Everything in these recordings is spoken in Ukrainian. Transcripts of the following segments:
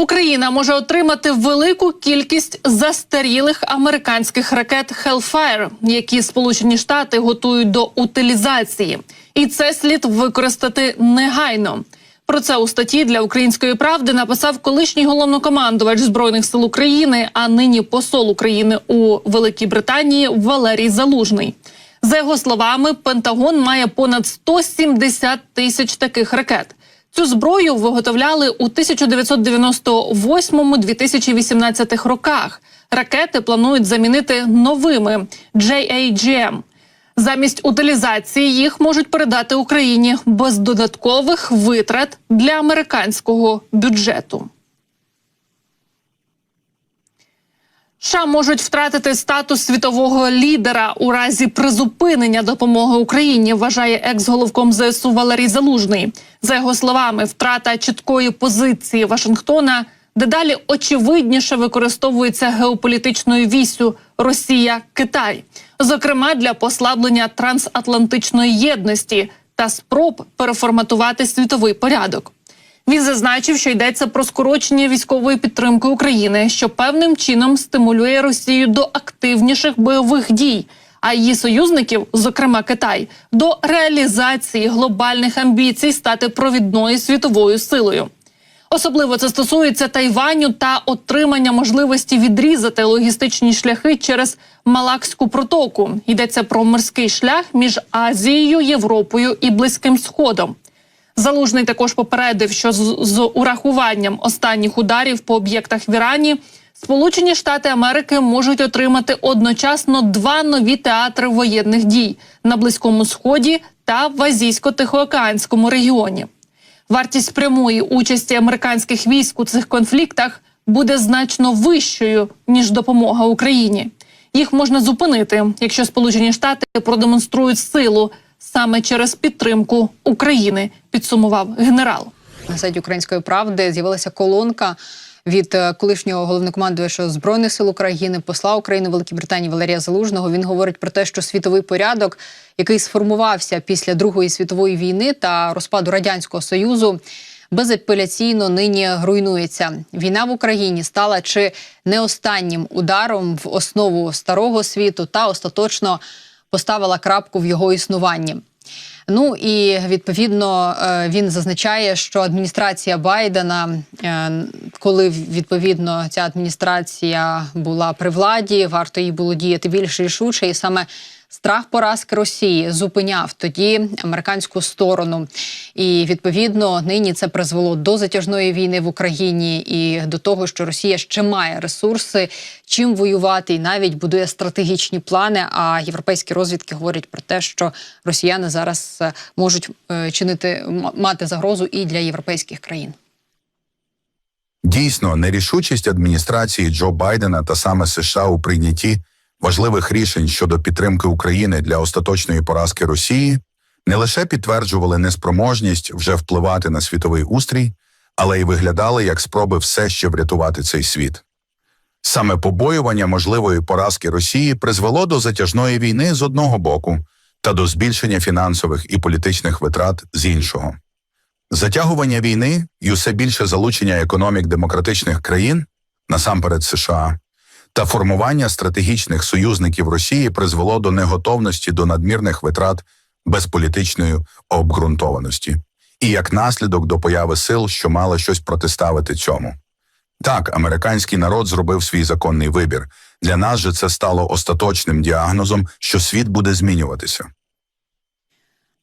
Україна може отримати велику кількість застарілих американських ракет Hellfire, які Сполучені Штати готують до утилізації, і це слід використати негайно. Про це у статті для української правди написав колишній головнокомандувач збройних сил України, а нині посол України у Великій Британії Валерій Залужний. За його словами, Пентагон має понад 170 тисяч таких ракет. Цю зброю виготовляли у 1998-2018 роках. Ракети планують замінити новими JAGM. Замість утилізації їх можуть передати Україні без додаткових витрат для американського бюджету. США можуть втратити статус світового лідера у разі призупинення допомоги Україні. Вважає екс-головком ЗСУ Валерій Залужний. За його словами, втрата чіткої позиції Вашингтона дедалі очевидніше використовується геополітичною вісю Росія-Китай, зокрема для послаблення трансатлантичної єдності та спроб переформатувати світовий порядок. Він зазначив, що йдеться про скорочення військової підтримки України, що певним чином стимулює Росію до активніших бойових дій, а її союзників, зокрема Китай, до реалізації глобальних амбіцій стати провідною світовою силою. Особливо це стосується Тайваню та отримання можливості відрізати логістичні шляхи через Малакську протоку. Йдеться про морський шлях між Азією, Європою і Близьким Сходом. Залужний також попередив, що з, з урахуванням останніх ударів по об'єктах в Ірані Сполучені Штати Америки можуть отримати одночасно два нові театри воєнних дій на Близькому Сході та в Азійсько-Тихоокеанському регіоні. Вартість прямої участі американських військ у цих конфліктах буде значно вищою ніж допомога Україні. Їх можна зупинити, якщо Сполучені Штати продемонструють силу саме через підтримку України. Підсумував генерал. На сайті Української правди з'явилася колонка від е, колишнього головнокомандувача збройних сил України, посла України Великій Британії Валерія Залужного. Він говорить про те, що світовий порядок, який сформувався після Другої світової війни та розпаду радянського союзу. Безапеляційно нині руйнується. Війна в Україні стала чи не останнім ударом в основу старого світу та остаточно поставила крапку в його існуванні. Ну і відповідно е, він зазначає, що адміністрація Байдена, е, коли відповідно ця адміністрація була при владі, варто їй було діяти більш рішуче, і саме страх поразки Росії зупиняв тоді американську сторону. І відповідно нині це призвело до затяжної війни в Україні і до того, що Росія ще має ресурси, чим воювати, і навіть будує стратегічні плани. А європейські розвідки говорять про те, що росіяни зараз е, можуть е, чинити мати загрозу і для європейських країн. Дійсно, нерішучість адміністрації Джо Байдена та саме США у прийнятті важливих рішень щодо підтримки України для остаточної поразки Росії не лише підтверджували неспроможність вже впливати на світовий устрій, але й виглядали як спроби все ще врятувати цей світ. Саме побоювання можливої поразки Росії призвело до затяжної війни з одного боку та до збільшення фінансових і політичних витрат з іншого. Затягування війни і усе більше залучення економік демократичних країн, насамперед США, та формування стратегічних союзників Росії призвело до неготовності до надмірних витрат без політичної обґрунтованості, і як наслідок до появи сил, що мали щось протиставити цьому. Так, американський народ зробив свій законний вибір. Для нас же це стало остаточним діагнозом, що світ буде змінюватися.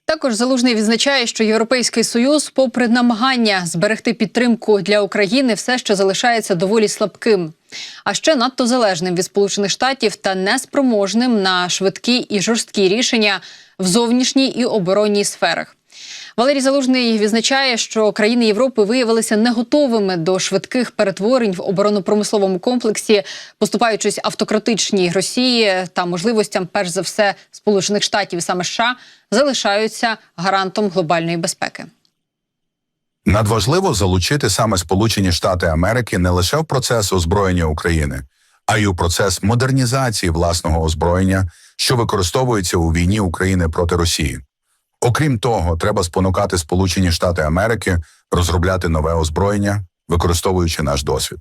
Також залужний відзначає, що Європейський союз, попри намагання зберегти підтримку для України, все ще залишається доволі слабким, а ще надто залежним від Сполучених Штатів та неспроможним на швидкі і жорсткі рішення в зовнішній і оборонній сферах. Валерій Залужний відзначає, що країни Європи виявилися не готовими до швидких перетворень в оборонно-промисловому комплексі, поступаючись автократичній Росії та можливостям, перш за все, Сполучених Штатів саме США залишаються гарантом глобальної безпеки. Надважливо залучити саме Сполучені Штати Америки не лише в процес озброєння України, а й у процес модернізації власного озброєння, що використовується у війні України проти Росії. Окрім того, треба спонукати Сполучені Штати Америки розробляти нове озброєння, використовуючи наш досвід.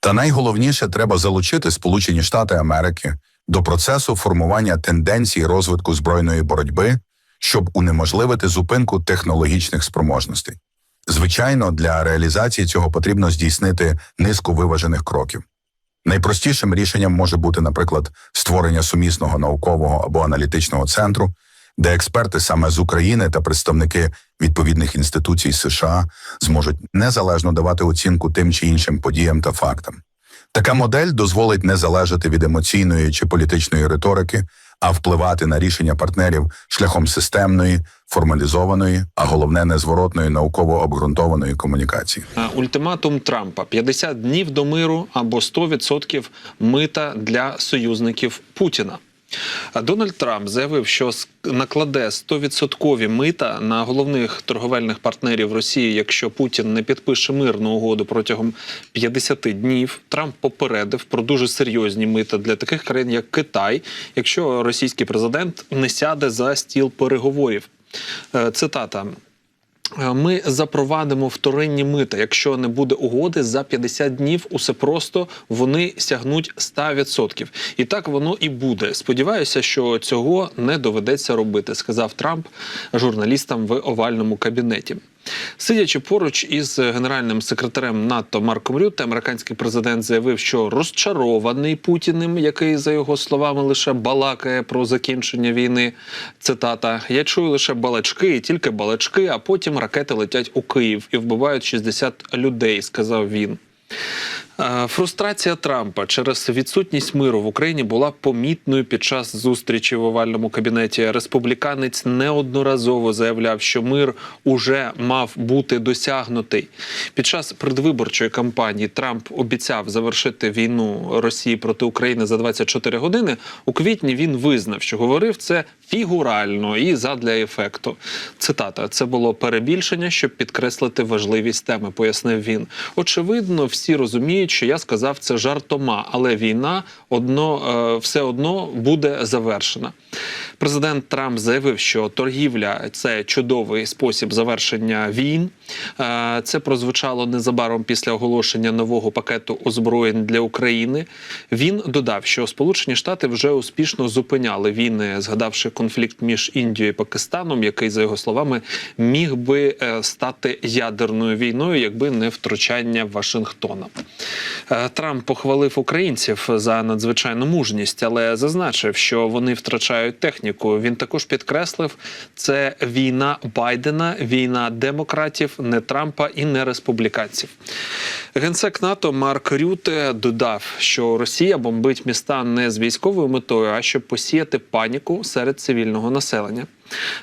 Та найголовніше треба залучити Сполучені Штати Америки до процесу формування тенденцій розвитку збройної боротьби, щоб унеможливити зупинку технологічних спроможностей. Звичайно, для реалізації цього потрібно здійснити низку виважених кроків. Найпростішим рішенням може бути, наприклад, створення сумісного наукового або аналітичного центру, де експерти саме з України та представники відповідних інституцій США зможуть незалежно давати оцінку тим чи іншим подіям та фактам. Така модель дозволить не залежати від емоційної чи політичної риторики, а впливати на рішення партнерів шляхом системної, формалізованої, а головне незворотної науково обґрунтованої комунікації. Е, Ультиматум Трампа: 50 днів до миру або 100% мита для союзників Путіна. Дональд Трамп заявив, що накладе 100% мита на головних торговельних партнерів Росії, якщо Путін не підпише мирну угоду протягом 50 днів. Трамп попередив про дуже серйозні мита для таких країн, як Китай, якщо російський президент не сяде за стіл переговорів. Е, Цитата. Е, Ми запровадимо вторинні мита. Якщо не буде угоди за 50 днів, усе просто вони сягнуть 100%. І так воно і буде. Сподіваюся, що цього не доведеться робити, сказав Трамп журналістам в овальному кабінеті. Сидячи поруч із генеральним секретарем НАТО Марком Рютте, американський президент заявив, що розчарований Путіним, який за його словами лише балакає про закінчення війни. Цитата: Я чую лише балачки, і тільки балачки, а потім ракети летять у Київ і вбивають 60 людей, сказав він. Фрустрація Трампа через відсутність миру в Україні була помітною під час зустрічі в овальному кабінеті. Республіканець неодноразово заявляв, що мир уже мав бути досягнутий. Під час предвиборчої кампанії Трамп обіцяв завершити війну Росії проти України за 24 години. У квітні він визнав, що говорив це фігурально і задля ефекту. Цитата: це було перебільшення, щоб підкреслити важливість теми, пояснив він. Очевидно, всі розуміють, що я сказав це жартома, але війна одно е, все одно буде завершена. Президент Трамп заявив, що торгівля це чудовий спосіб завершення війн. Е, Це прозвучало незабаром після оголошення нового пакету озброєнь для України. Він додав, що Сполучені Штати вже успішно зупиняли війни, згадавши конфлікт між Індією і Пакистаном, який, за його словами, міг би е, стати ядерною війною, якби не втручання Вашингтона. Е, Трамп похвалив українців за надзвичайну мужність, але зазначив, що вони втрачають техніку. Він також підкреслив, це війна Байдена, війна демократів, не Трампа і не республіканців. Генсек НАТО Марк Рюте додав, що Росія бомбить міста не з військовою метою, а щоб посіяти паніку серед цивільного населення.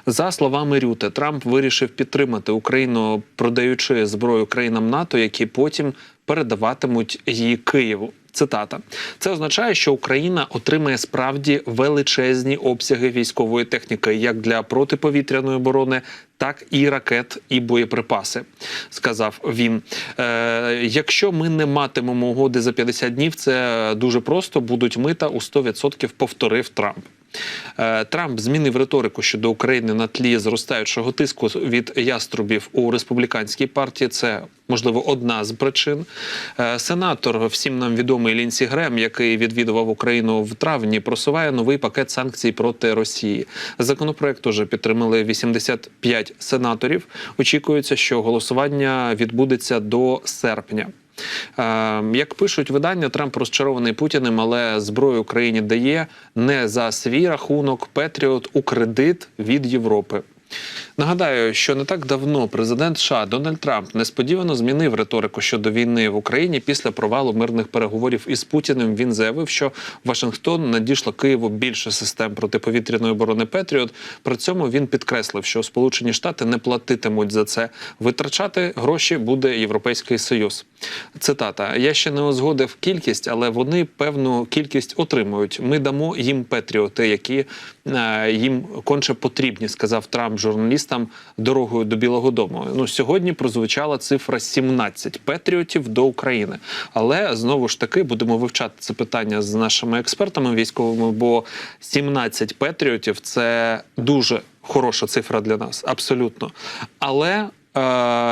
За словами Рюте, Трамп вирішив підтримати Україну, продаючи зброю країнам НАТО, які потім передаватимуть її Києву. Цитата: це означає, що Україна отримає справді величезні обсяги військової техніки, як для протиповітряної оборони, так і ракет і боєприпаси, сказав він. Е, якщо ми не матимемо угоди за 50 днів, це дуже просто будуть мита у 100%, повторив Трамп. Е, Трамп змінив риторику щодо України на тлі зростаючого тиску від яструбів у республіканській партії. Це можливо одна з причин. Е, Сенатор, всім нам відомий Лінсі Грем, який відвідував Україну в травні, просуває новий пакет санкцій проти Росії. Законопроект уже підтримали 85 сенаторів. Очікується, що голосування відбудеться до серпня. Е, Як пишуть видання, Трамп розчарований Путіним, але зброю Україні дає не за свій рахунок Петріот у кредит від Європи. Нагадаю, що не так давно президент США Дональд Трамп несподівано змінив риторику щодо війни в Україні після провалу мирних переговорів із Путіним. Він заявив, що Вашингтон надійшло Києву більше систем протиповітряної оборони Петріот. При цьому він підкреслив, що Сполучені Штати не платитимуть за це. Витрачати гроші буде Європейський Союз. Цитата: я ще не узгодив кількість, але вони певну кількість отримують. Ми дамо їм Петріоти, які е, їм конче потрібні, сказав Трамп журналістам дорогою до Білого Дому. Ну сьогодні прозвучала цифра 17 Петріотів до України. Але знову ж таки будемо вивчати це питання з нашими експертами військовими, бо 17 Петріотів це дуже хороша цифра для нас, абсолютно. Але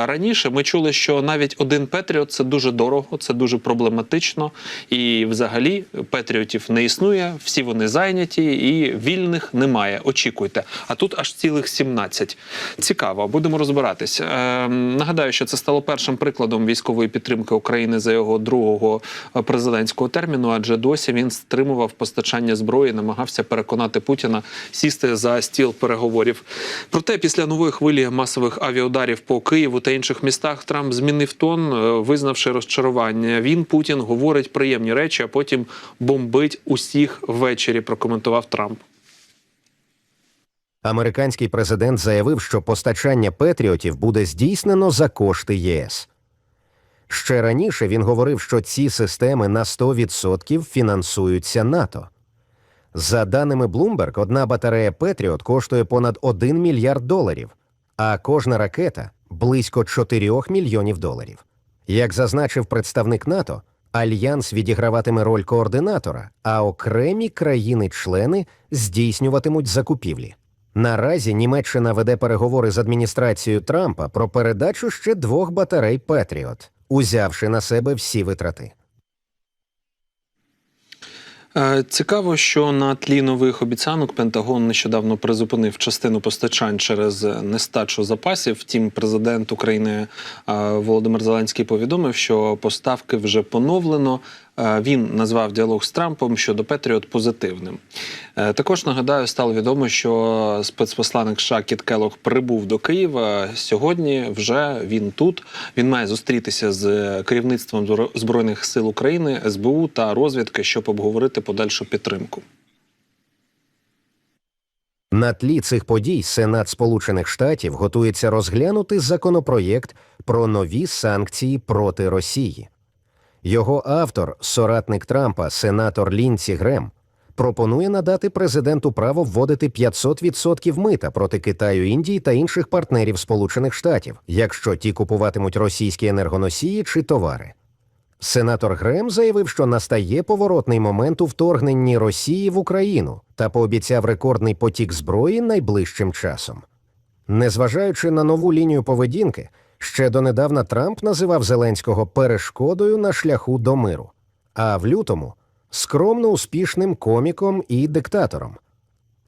раніше ми чули, що навіть один Петріот це дуже дорого, це дуже проблематично. І взагалі Петріотів не існує, всі вони зайняті, і вільних немає. Очікуйте. А тут аж цілих 17. Цікаво, будемо розбиратись. Е, нагадаю, що це стало першим прикладом військової підтримки України за його другого е, президентського терміну, адже досі він стримував постачання зброї, намагався переконати Путіна сісти за стіл переговорів. Проте після нової хвилі масових авіаударів по Києву та інших містах Трамп змінив тон, е, визнавши розчарування. Він Путін говорить приємні речі, а потім бомбить усіх ввечері. Прокоментував Трамп. Американський президент заявив, що постачання Петріотів буде здійснено за кошти ЄС. Ще раніше він говорив, що ці системи на 100% фінансуються НАТО. За даними Bloomberg, одна батарея Петріот коштує понад 1 мільярд доларів, а кожна ракета близько 4 мільйонів доларів. Як зазначив представник НАТО, альянс відіграватиме роль координатора, а окремі країни-члени здійснюватимуть закупівлі. Наразі Німеччина веде переговори з адміністрацією Трампа про передачу ще двох батарей Петріот, узявши на себе всі витрати. Е, Цікаво, що на тлі нових обіцянок Пентагон нещодавно призупинив частину постачань через нестачу запасів. Втім, президент України е, Володимир Зеленський повідомив, що поставки вже поновлено. Е, Він назвав діалог з Трампом щодо Петріот позитивним. Е, Також нагадаю, стало відомо, що спецпосланник США Кіт Келлог прибув до Києва. Сьогодні вже він тут. Він має зустрітися з керівництвом збройних сил України, СБУ та розвідки, щоб обговорити подальшу підтримку. На тлі цих подій Сенат Сполучених Штатів готується розглянути законопроєкт про нові санкції проти Росії. Його автор, соратник Трампа, сенатор Лінці Грем, пропонує надати президенту право вводити 500% мита проти Китаю, Індії та інших партнерів Сполучених Штатів, якщо ті купуватимуть російські енергоносії чи товари. Сенатор Грем заявив, що настає поворотний момент у вторгненні Росії в Україну та пообіцяв рекордний потік зброї найближчим часом. Незважаючи на нову лінію поведінки, ще донедавна Трамп називав Зеленського перешкодою на шляху до миру, а в лютому скромно успішним коміком і диктатором.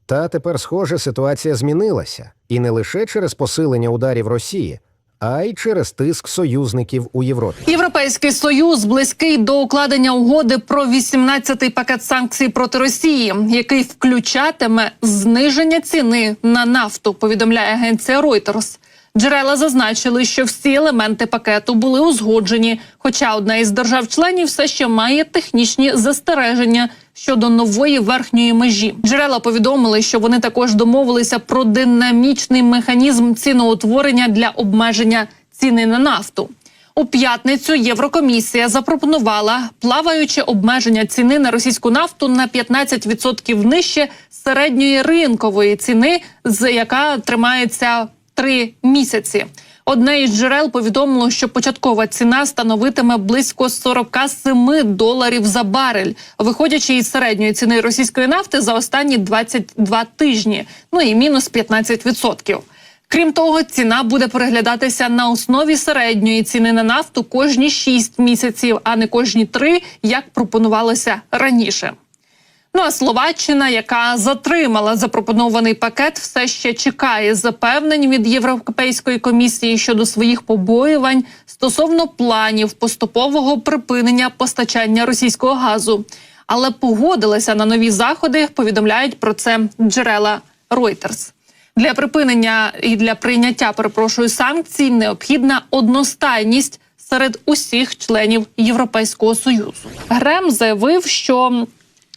Та тепер, схоже, ситуація змінилася, і не лише через посилення ударів Росії, а й через тиск союзників у Європі. Європейський союз близький до укладення угоди про 18-й пакет санкцій проти Росії, який включатиме зниження ціни на нафту. Повідомляє агенція Reuters. Джерела зазначили, що всі елементи пакету були узгоджені, хоча одна із держав-членів все ще має технічні застереження щодо нової верхньої межі. Джерела повідомили, що вони також домовилися про динамічний механізм ціноутворення для обмеження ціни на нафту. У п'ятницю Єврокомісія запропонувала плаваюче обмеження ціни на російську нафту на 15% нижче середньої ринкової ціни, з яка тримається три місяці. Одне із джерел повідомило, що початкова ціна становитиме близько 47 доларів за барель, виходячи із середньої ціни російської нафти за останні 22 тижні, ну і мінус 15%. Крім того, ціна буде переглядатися на основі середньої ціни на нафту кожні 6 місяців, а не кожні 3, як пропонувалося раніше. Ну а Словаччина, яка затримала запропонований пакет, все ще чекає запевнень від Європейської комісії щодо своїх побоювань стосовно планів поступового припинення постачання російського газу. Але погодилася на нові заходи. Повідомляють про це джерела Reuters. Для припинення і для прийняття перепрошую санкцій необхідна одностайність серед усіх членів Європейського союзу. Грем заявив, що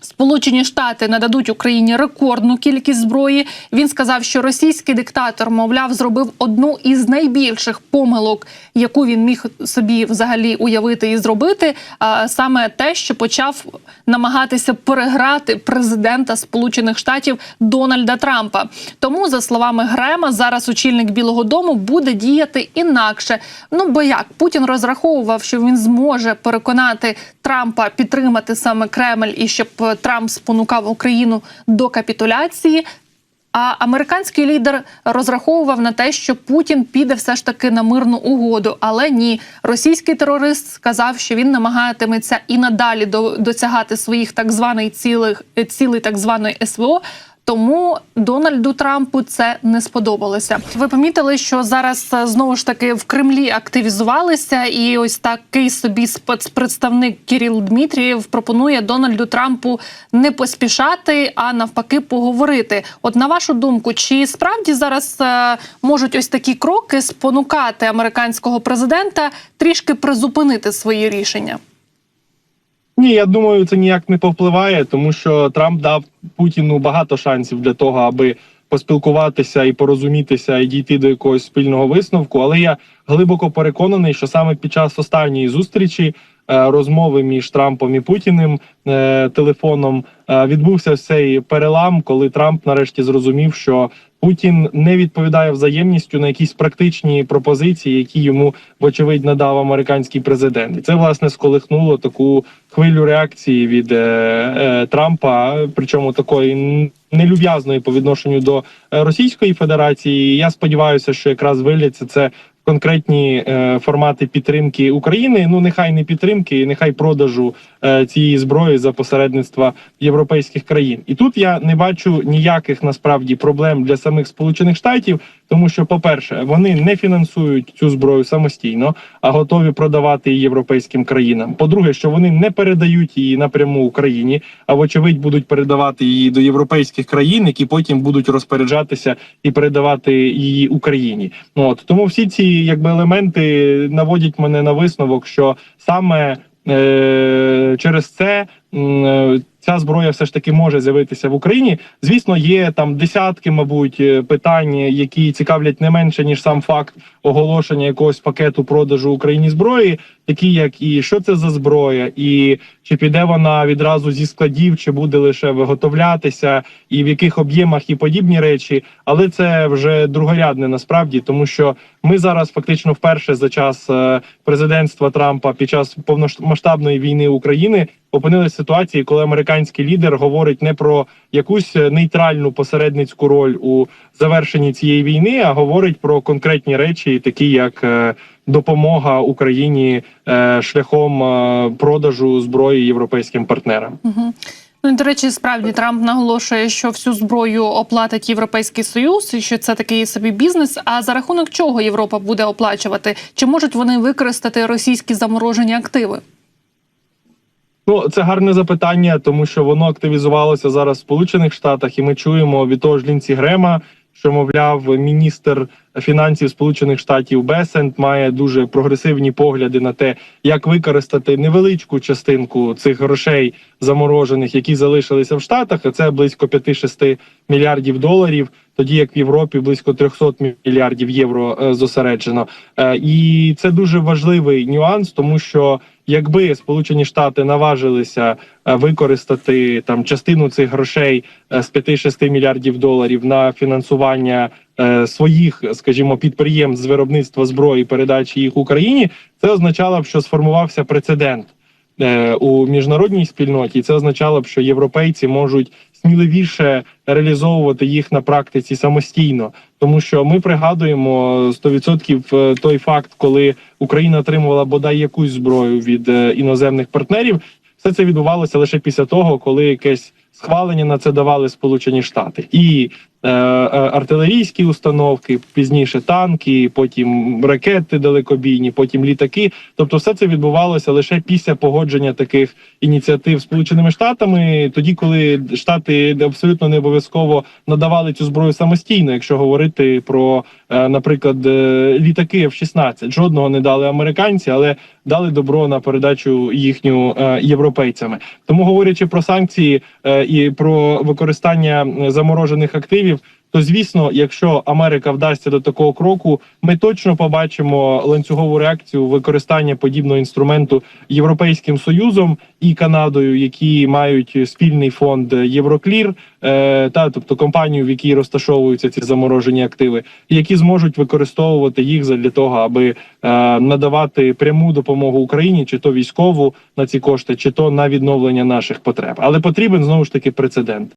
Сполучені Штати нададуть Україні рекордну кількість зброї. Він сказав, що російський диктатор, мовляв, зробив одну із найбільших помилок, яку він міг собі взагалі уявити і зробити. А саме те, що почав намагатися переграти президента Сполучених Штатів Дональда Трампа. Тому, за словами Грема, зараз очільник Білого Дому буде діяти інакше. Ну бо як Путін розраховував, що він зможе переконати Трампа підтримати саме Кремль і щоб Трамп спонукав Україну до капітуляції. А американський лідер розраховував на те, що Путін піде все ж таки на мирну угоду. Але ні, російський терорист сказав, що він намагатиметься і надалі до- досягати своїх так званих цілих цілей так званої СВО. Тому Дональду Трампу це не сподобалося. Ви помітили, що зараз е, знову ж таки в Кремлі активізувалися, і ось такий собі спецпредставник Кіріл Дмитрієв пропонує Дональду Трампу не поспішати, а навпаки, поговорити. От на вашу думку, чи справді зараз е, можуть ось такі кроки спонукати американського президента трішки призупинити свої рішення? Ні, я думаю, це ніяк не повпливає, тому що Трамп дав Путіну багато шансів для того, аби поспілкуватися і порозумітися і дійти до якогось спільного висновку. Але я глибоко переконаний, що саме під час останньої зустрічі е, розмови між Трампом і Путіним е, телефоном е, відбувся цей перелам, коли Трамп нарешті зрозумів, що Путін не відповідає взаємністю на якісь практичні пропозиції, які йому вочевидь надав американський президент, і це власне сколихнуло таку хвилю реакції від е, е, Трампа, причому такої нелюб'язної по відношенню до е, Російської Федерації. І Я сподіваюся, що якраз виліться це конкретні е, формати підтримки України. Ну нехай не підтримки, нехай продажу е, цієї зброї за посередництва європейських країн. І тут я не бачу ніяких насправді проблем для самих Сполучених Штатів, тому що, по-перше, вони не фінансують цю зброю самостійно, а готові продавати її європейським країнам. По-друге, що вони не передають її напряму Україні, а вочевидь будуть передавати її до європейських країн, які потім будуть розпоряджатися і передавати її Україні. Ну, От тому всі ці якби елементи наводять мене на висновок, що саме е- через це. е, Ця зброя все ж таки може з'явитися в Україні. Звісно, є там десятки, мабуть, е, питань, які цікавлять не менше ніж сам факт оголошення якогось пакету продажу Україні зброї, такі як і що це за зброя, і чи піде вона відразу зі складів, чи буде лише виготовлятися, і в яких об'ємах і подібні речі. Але це вже другорядне насправді, тому що ми зараз фактично вперше за час е, президентства Трампа під час повномасштабної війни України опинилися ситуації, коли американський лідер говорить не про якусь нейтральну посередницьку роль у завершенні цієї війни, а говорить про конкретні речі, такі як е, допомога Україні е, шляхом е, продажу зброї європейським партнерам. Угу. Ну до речі, справді Трамп наголошує, що всю зброю оплатить Європейський Союз, і що це такий собі бізнес. А за рахунок чого Європа буде оплачувати? Чи можуть вони використати російські заморожені активи? Ну, це гарне запитання, тому що воно активізувалося зараз в Сполучених Штатах, і ми чуємо від того ж Лінці Грема, що мовляв, міністр фінансів Сполучених Штатів Бесент має дуже прогресивні погляди на те, як використати невеличку частинку цих грошей заморожених, які залишилися в Штатах. А це близько 5-6 мільярдів доларів. Тоді як в Європі близько 300 мільярдів євро е, зосереджено, Е, і це дуже важливий нюанс, тому що якби Сполучені Штати наважилися е, використати там частину цих грошей е, з 5-6 мільярдів доларів на фінансування е, своїх, скажімо, підприємств з виробництва зброї, передачі їх Україні, це означало б, що сформувався прецедент у міжнародній спільноті. І Це означало б, що європейці можуть сміливіше реалізовувати їх на практиці самостійно, тому що ми пригадуємо 100% е, той факт, коли Україна отримувала бодай якусь зброю від е, іноземних партнерів. Все це відбувалося лише після того, коли якесь схвалення на це давали Сполучені Штати і е, е, артилерійські установки, пізніше танки, потім ракети далекобійні, потім літаки. Тобто, все це відбувалося лише після погодження таких ініціатив Сполученими Штатами, тоді коли штати абсолютно не обов'язково надавали цю зброю самостійно, якщо говорити про, е, наприклад, е, літаки F-16. жодного не дали американці, але дали добро на передачу їхню е, європейцями. Тому говорячи про санкції е, і про використання е, заморожених активів. То звісно, якщо Америка вдасться до такого кроку, ми точно побачимо ланцюгову реакцію використання подібного інструменту Європейським Союзом і Канадою, які мають спільний фонд Євроклір, е, та тобто компанію, в якій розташовуються ці заморожені активи, які зможуть використовувати їх для того, аби е, надавати пряму допомогу Україні, чи то військову на ці кошти, чи то на відновлення наших потреб. Але потрібен знову ж таки прецедент.